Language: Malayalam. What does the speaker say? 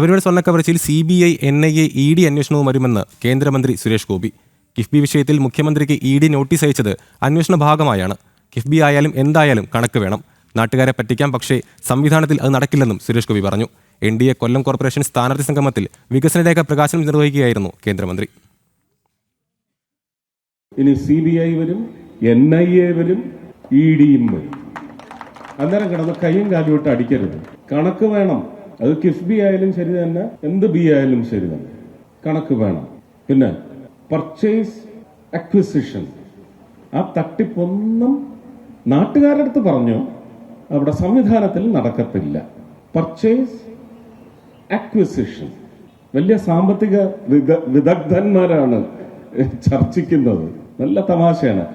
Sabarimala സ്വർണക്കവർച്ചയിൽ C B I N I A E D അന്വേഷണവും വരുമെന്ന് കേന്ദ്രമന്ത്രി സുരേഷ് ഗോപി. കിഫ്ബി വിഷയത്തിൽ മുഖ്യമന്ത്രിക്ക് ഇ ഡി നോട്ടീസ് അയച്ചത് അന്വേഷണ ഭാഗമായാണ്. കിഫ്ബി ആയാലും എന്തായാലും കണക്ക് വേണം. നാട്ടുകാരെ പറ്റിക്കാം പക്ഷേ സംവിധാനത്തിൽ അത് നടക്കില്ലെന്നും സുരേഷ് ഗോപി പറഞ്ഞു. N D A Kollam corporation സ്ഥാനാർത്ഥി സംഗമത്തിൽ വികസനരേഖ പ്രകാശനം നിർവഹിക്കുകയായിരുന്നു കേന്ദ്രമന്ത്രി. ഇനി സി ബി ഐ വരും എൻ ഐ എ വരും ഇ ഡിയും വരും. അന്നേരം കിടന്ന് കൈയും കാലും ഇട്ട് അടിക്കരുത്. കണക്ക് വേണം. അത് കിഫ്ബി ആയാലും ശരി തന്നെ എന്ത് ബി ആയാലും ശരി തന്നെ. കണക്ക് വേണം. പിന്നെ പർച്ചേസ് അക്വിസിഷൻ ആ തട്ടിപ്പൊന്നും നാട്ടുകാരുടെ അടുത്ത് പറഞ്ഞു? അവിടെ സംവിധാനത്തിൽ നടക്കത്തില്ല. പർച്ചേസ് അക്വിസിഷൻ വലിയ സാമ്പത്തിക വിദ- വിദഗ്ധന്മാരാണ് ചർച്ചിക്കുന്നത്. നല്ല തമാശയാണ്.